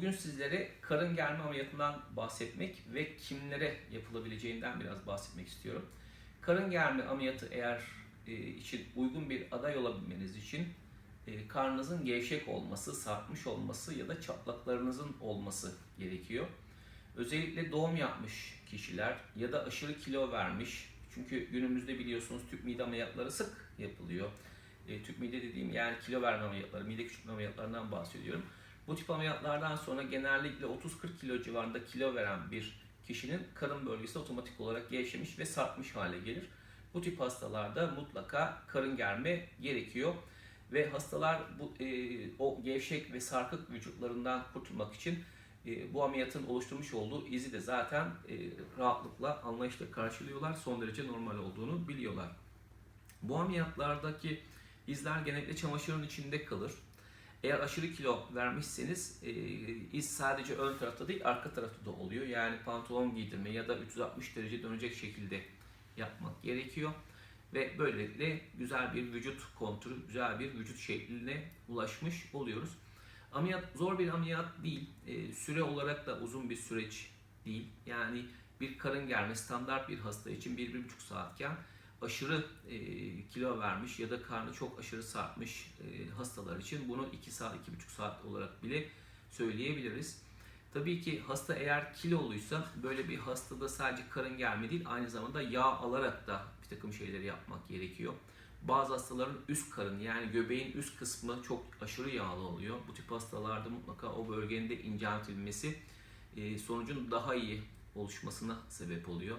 Bugün sizlere karın germe ameliyatından bahsetmek ve kimlere yapılabileceğinden biraz bahsetmek istiyorum. Karın germe ameliyatı eğer e, için uygun bir aday olabilmeniz için e, karnınızın gevşek olması, sarkmış olması ya da çatlaklarınızın olması gerekiyor. Özellikle doğum yapmış kişiler ya da aşırı kilo vermiş. Çünkü günümüzde biliyorsunuz tüp mide ameliyatları sık yapılıyor. E, tüp mide dediğim yani kilo verme ameliyatları, mide küçültme ameliyatlarından bahsediyorum. Bu tip ameliyatlardan sonra genellikle 30-40 kilo civarında kilo veren bir kişinin karın bölgesi otomatik olarak gevşemiş ve sarkmış hale gelir. Bu tip hastalarda mutlaka karın germe gerekiyor ve hastalar bu e, o gevşek ve sarkık vücutlarından kurtulmak için e, bu ameliyatın oluşturmuş olduğu izi de zaten e, rahatlıkla anlayışla karşılıyorlar. Son derece normal olduğunu biliyorlar. Bu ameliyatlardaki izler genellikle çamaşırın içinde kalır. Eğer aşırı kilo vermişseniz e, iz sadece ön tarafta değil arka tarafta da oluyor. Yani pantolon giydirme ya da 360 derece dönecek şekilde yapmak gerekiyor. Ve böylelikle güzel bir vücut kontürü, güzel bir vücut şekline ulaşmış oluyoruz. Ameliyat zor bir ameliyat değil. E, süre olarak da uzun bir süreç değil. Yani bir karın germe standart bir hasta için 1-1,5 saatken aşırı e, kilo vermiş ya da karnı çok aşırı sarkmış e, hastalar için bunu 2 saat, 2,5 saat olarak bile söyleyebiliriz. Tabii ki hasta eğer kiloluysa böyle bir hastada sadece karın germe değil aynı zamanda yağ alarak da bir takım şeyleri yapmak gerekiyor. Bazı hastaların üst karın yani göbeğin üst kısmı çok aşırı yağlı oluyor. Bu tip hastalarda mutlaka o bölgenin de inceltilmesi e, sonucun daha iyi oluşmasına sebep oluyor.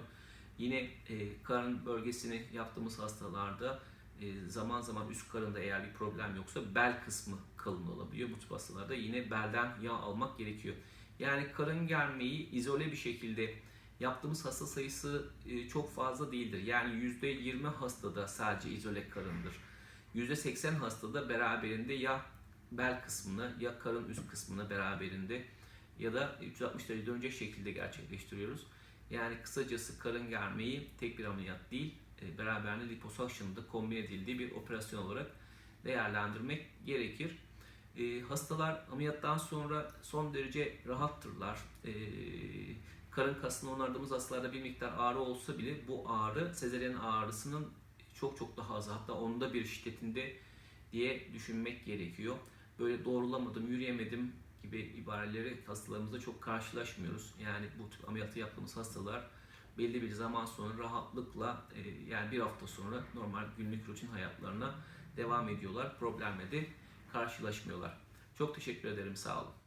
Yine e, karın bölgesini yaptığımız hastalarda e, zaman zaman üst karında eğer bir problem yoksa bel kısmı kalın olabiliyor. Bu tip hastalarda yine belden yağ almak gerekiyor. Yani karın germeyi izole bir şekilde yaptığımız hasta sayısı e, çok fazla değildir. Yani %20 hastada sadece izole karındır. %80 hastada beraberinde ya bel kısmını ya karın üst kısmını beraberinde ya da 360 derece dönecek şekilde gerçekleştiriyoruz. Yani kısacası karın germeyi tek bir ameliyat değil, e, beraberinde liposuction'da kombine edildiği bir operasyon olarak değerlendirmek gerekir. E, hastalar ameliyattan sonra son derece rahattırlar. E, karın kasını onardığımız hastalarda bir miktar ağrı olsa bile bu ağrı sezeryen ağrısının çok çok daha az hatta onda bir şiddetinde diye düşünmek gerekiyor. Böyle doğrulamadım, yürüyemedim gibi ibareleri hastalarımızda çok karşılaşmıyoruz. Yani bu tip ameliyatı yaptığımız hastalar belli bir zaman sonra rahatlıkla e, yani bir hafta sonra normal günlük rutin hayatlarına devam ediyorlar. Problemle de karşılaşmıyorlar. Çok teşekkür ederim. Sağ olun.